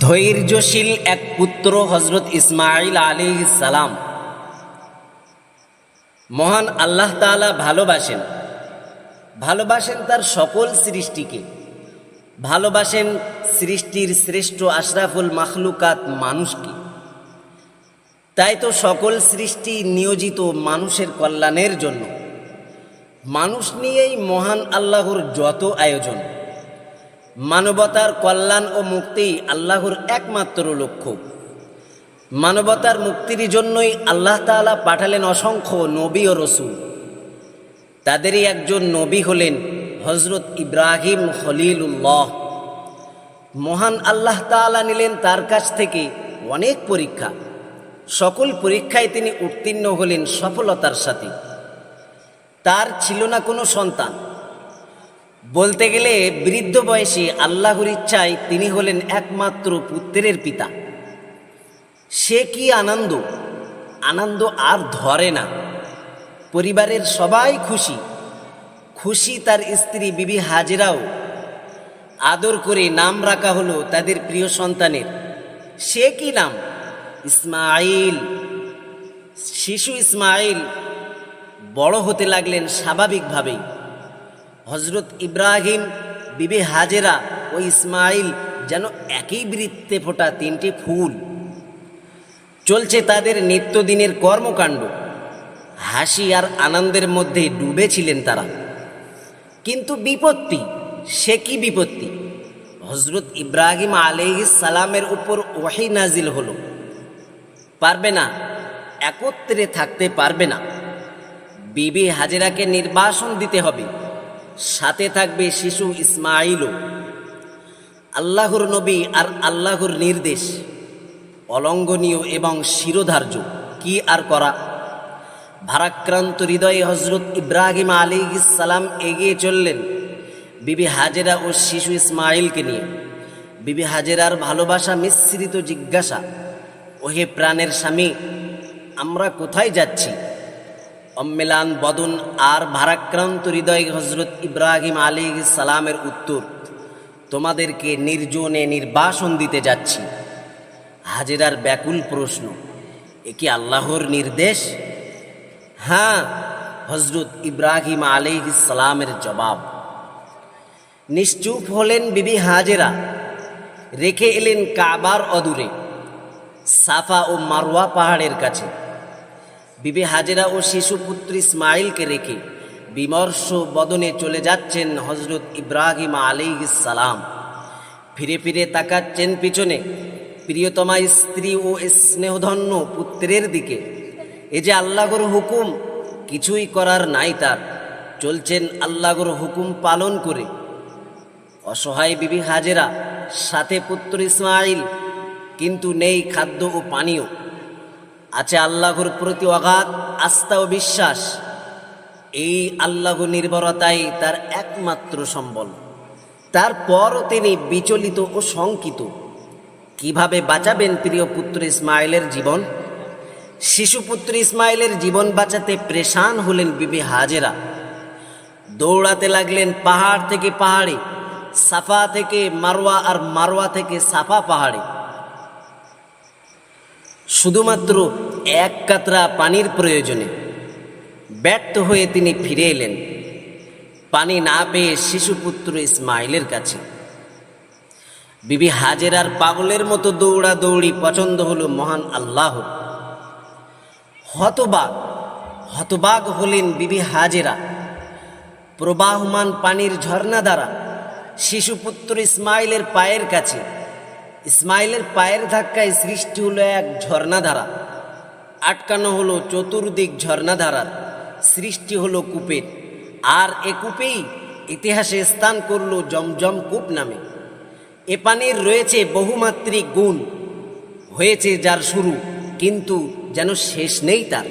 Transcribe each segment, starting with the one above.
ধৈর্যশীল এক পুত্র হজরত ইসমাইল আলী সালাম। মহান আল্লাহ তাআলা ভালোবাসেন। ভালোবাসেন তার সকল সৃষ্টিকে। ভালোবাসেন সৃষ্টির শ্রেষ্ঠ আশরাফুল মাখলুকাত মানুষকে। তাই তো সকল সৃষ্টি নিয়োজিত মানুষের কল্যাণের জন্য। মানুষ নিয়েই মহান আল্লাহর যত আয়োজন। মানবতার কল্যাণ ও মুক্তি আল্লাহর একমাত্র লক্ষ্য। মানবতার মুক্তির জন্যই আল্লাহ তাআলা পাঠালেন অসংখ্য নবী ও রসুল। তাদেরই একজন নবী হলেন হজরত ইব্রাহিম খলিলুল্লাহ। মহান আল্লাহ তাআলা নিলেন তার কাছ থেকে অনেক পরীক্ষা। সকল পরীক্ষায় তিনি উত্তীর্ণ হলেন সফলতার সাথে। তার ছিল না কোনো সন্তান। বলতে গেলে বৃদ্ধ বয়সে আল্লাহর ইচ্ছায় তিনি হলেন একমাত্র পুত্রের পিতা। সে কি আনন্দ? আনন্দ আর ধরে না। পরিবারের সবাই খুশি। খুশি তার স্ত্রী বিবি হাজেরাও। আদর করে নাম রাখা হলো তাদের প্রিয় সন্তানের। সে কি নাম? ইসমাইল শিশু ইসমাইল বড় হতে লাগলেন স্বাভাবিকভাবেই। হজরত ইব্রাহিম, বিবি হাজেরা ও ইসমাইল যেন একই বৃত্তে ফোটা তিনটি ফুল। চলছে তাদের নিত্যদিনের কর্মকাণ্ড। হাসি আর আনন্দের মধ্যে ডুবেছিলেন তারা। কিন্তু বিপত্তি, সে কি বিপত্তি? হজরত ইব্রাহিম আলহিস সালামের উপর ওয়াহি নাজিল হলো। পারবে না, একত্রে থাকতে পারবে না। বিবি হাজেরাকে নির্বাসন দিতে হবে। সাথে থাকবে শিশু ইসমাইলও আল্লাহর নবী আর আল্লাহর নির্দেশ অলঙ্ঘনীয় এবং শিরোধার্য। কি আর করা? ভারাক্রান্ত হৃদয়ে হজরত ইব্রাহিম আলী ইসালাম এগিয়ে চললেন বিবি হাজেরা ও শিশু ইসমাইলকে নিয়ে। বিবি হাজেরার ভালোবাসা মিশ্রিত জিজ্ঞাসা, ওহে প্রাণের স্বামী, আমরা কোথায় যাচ্ছি? অম্মেলান বদন আর ভারাক্রান্ত হৃদয় হজরত ইব্রাহিম আলী সালামের উত্তর, তোমাদেরকে নির্জনে নির্বাসন দিতে যাচ্ছি। হাজেরার ব্যাকুল প্রশ্ন, এ কি আল্লাহর নির্দেশ? হ্যাঁ হজরত ইব্রাহিম আলী সালামের জবাব। নিশ্চুপ হলেন বিবি হাজেরা, রেখে এলেন কাবার অদূরে, সাফা ও মারোয়া পাহাড়ের কাছে। বিবি হাজেরা ও শিশু শিশুপুত্র ইসমাইলকে রেখে বিমর্ষ বদনে চলে যাচ্ছেন হজরত ইব্রাহিম আলী সালাম। ফিরে ফিরে তাকাচ্ছেন পিছনে প্রিয়তমা স্ত্রী ও স্নেহধন্য পুত্রের দিকে। এ যে আল্লাহর হুকুম, কিছুই করার নাই তার। চলছেন আল্লাহর হুকুম পালন করে। অসহায় বিবি হাজেরা, সাথে পুত্র ইসমাইল কিন্তু নেই খাদ্য ও পানীয়। আছে আল্লাহর প্রতি অগাধ আস্থা ও বিশ্বাস। এই আল্লাহ নির্ভরতাই তার একমাত্র সম্বল। তারপরও তিনি বিচলিত ও শঙ্কিত। কীভাবে বাঁচাবেন প্রিয় পুত্র ইসমাইলের জীবন? শিশু শিশুপুত্র ইসমাইলের জীবন বাঁচাতে প্রেশান হলেন বিবি হাজেরা। দৌড়াতে লাগলেন পাহাড় থেকে পাহাড়ে, সাফা থেকে মারোয়া আর মারোয়া থেকে সাফা পাহাড়ে। শুধুমাত্র এক কাতরা পানির প্রয়োজনে ব্যর্থ হয়ে তিনি ফিরে এলেন, পানি না পেয়ে শিশুপুত্র ইসমাইলের কাছে। বিবি হাজেরার পাগলের মতো দৌড়া দৌড়ি পছন্দ হলো মহান আল্লাহ। হতবাগ হতবাগ হলেন বিবি হাজেরা। প্রবাহমান পানির ঝর্ণা দ্বারা শিশুপুত্র ইসমাইলের পায়ের কাছে ইসমাইলের পায়ের ধাক্কায় সৃষ্টি হলো এক ঝর্ণাধারা। আটকানো হলো চতুর্দিক ঝর্ণাধারার সৃষ্টি হলো কূপের। আর এ কূপেই ইতিহাসে স্থান করল জমজম কূপ নামে। এ পানির রয়েছে বহুমাত্রিক গুণ। হয়েছে যার শুরু, কিন্তু যেন শেষ নেই তার।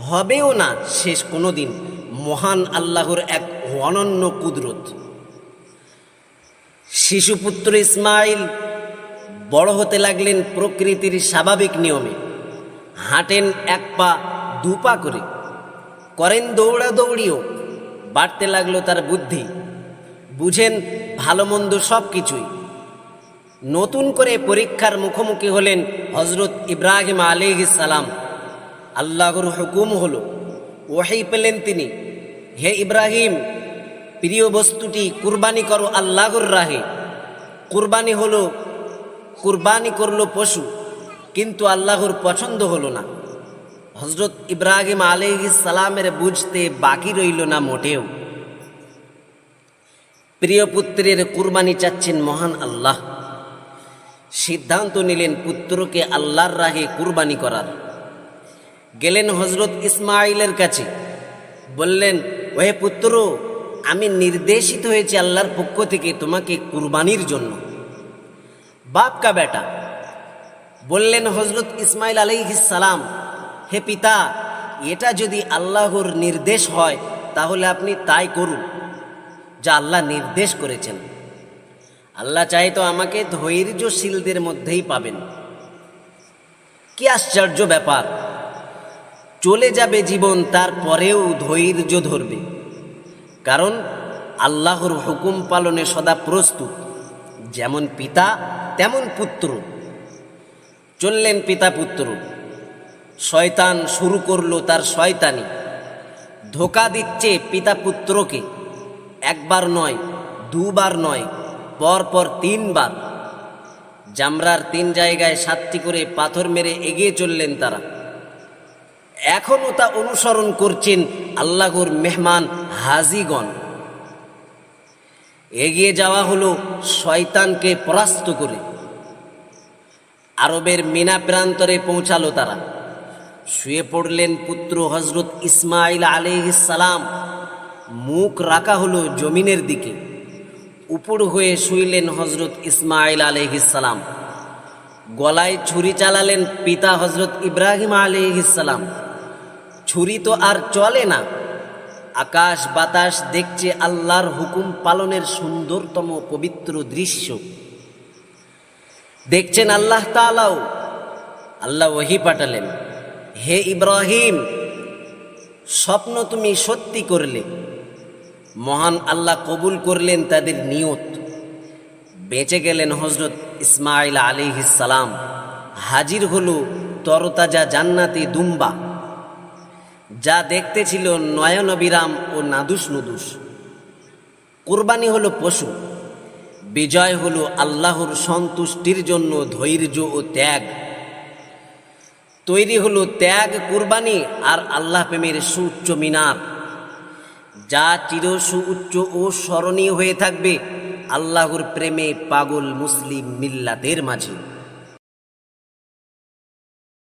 হবেও না শেষ কোনোদিন। মহান আল্লাহর এক অনন্য কুদরত। শিশুপুত্র ইসমাইল বড় হতে লাগলেন প্রকৃতির স্বাভাবিক নিয়মে। হাঁটেন এক পা, দু পা করে। করেন দৌড়াদৌড়িও, বাড়তে লাগল তার বুদ্ধি। বুঝেন ভালো মন্দ সব কিছুই। নতুন করে পরীক্ষার মুখোমুখি হলেন হজরত ইব্রাহিম সালাম। আল্লাহর হুকুম হলো ওহাই পেলেন তিনি, হে ইব্রাহিম, প্রিয় বস্তুটি কুরবানি করো আল্লাহর রাহে। কুরবানি হলো কুরবানি করল পশু, কিন্তু আল্লাহর পছন্দ হলো না। হজরত ইব্রাহিম সালামের বুঝতে বাকি রইল না মোটেও। প্রিয় পুত্রের কুরবানি চাচ্ছেন মহান আল্লাহ। সিদ্ধান্ত নিলেন পুত্রকে আল্লাহর রাহে কুরবানি করার। গেলেন হজরত ইসমাইলের কাছে, বললেন, ওহে পুত্র, আমি নির্দেশিত হয়েছি আল্লাহর পক্ষ থেকে তোমাকে কুরবানির জন্য। বাপ কা বেটা। বললেন হজরত ইসমাইল সালাম, হে পিতা, এটা যদি আল্লাহর নির্দেশ হয়, তাহলে আপনি তাই করুন, যা আল্লাহ নির্দেশ করেছেন। আল্লাহ চাই তো আমাকে ধৈর্যশীলদের মধ্যেই পাবেন। কি আশ্চর্য ব্যাপার, চলে যাবে জীবন, তারপরেও ধৈর্য ধরবে। কারণ আল্লাহর হুকুম পালনে সদা প্রস্তুত। যেমন পিতা তেমন পুত্র। চললেন পিতা পুত্র। শয়তান শুরু করল তার শয়তানি। ধোকা দিচ্ছে পিতা পুত্রকে। একবার নয়, দুবার নয় পর পর তিনবার। জামরার তিন জায়গায় সাতটি করে পাথর মেরে এগিয়ে চললেন তারা। এখনও তা অনুসরণ করছেন আল্লাহর মেহমান হাজিগণ। এগিয়ে যাওয়া হলো শয়তানকে পরাস্ত করে। আরবের মিনা প্রান্তরে পৌঁছালো তারা। শুয়ে পড়লেন পুত্র হজরত ইসমাইল সালাম। মুখ রাখা হলো জমিনের দিকে। উপর হয়ে শুইলেন হজরত ইসমাইল সালাম। গলায় ছুরি চালালেন পিতা হজরত ইব্রাহিম সালাম। ছুরি তো আর চলে না। আকাশ বাতাস দেখছে আল্লাহর হুকুম পালনের সুন্দরতম পবিত্র দৃশ্য। দেখছেন আল্লাহ তালাও আল্লাহ ওহি পাঠালেন, হে ইব্রাহিম, স্বপ্ন তুমি সত্যি করলে। মহান আল্লাহ কবুল করলেন তাদের নিয়ত। বেঁচে গেলেন হজরত ইসমাইল আলী সালাম। হাজির হলো তরতাজা জান্নাতি দুম্বা। যা দেখতে ছিল নয়নবিরাম ও নাদুস নুদুস। কোরবানি হলো পশু, বিজয় হলো আল্লাহর সন্তুষ্টির জন্য ধৈর্য ও ত্যাগ। তৈরি হলো ত্যাগ, কুরবানি আর আল্লাহ প্রেমের সুউচ্চ মিনার। যা চির সুউচ্চ ও স্মরণীয় হয়ে থাকবে আল্লাহর প্রেমে পাগল মুসলিম মিল্লাদের মাঝে।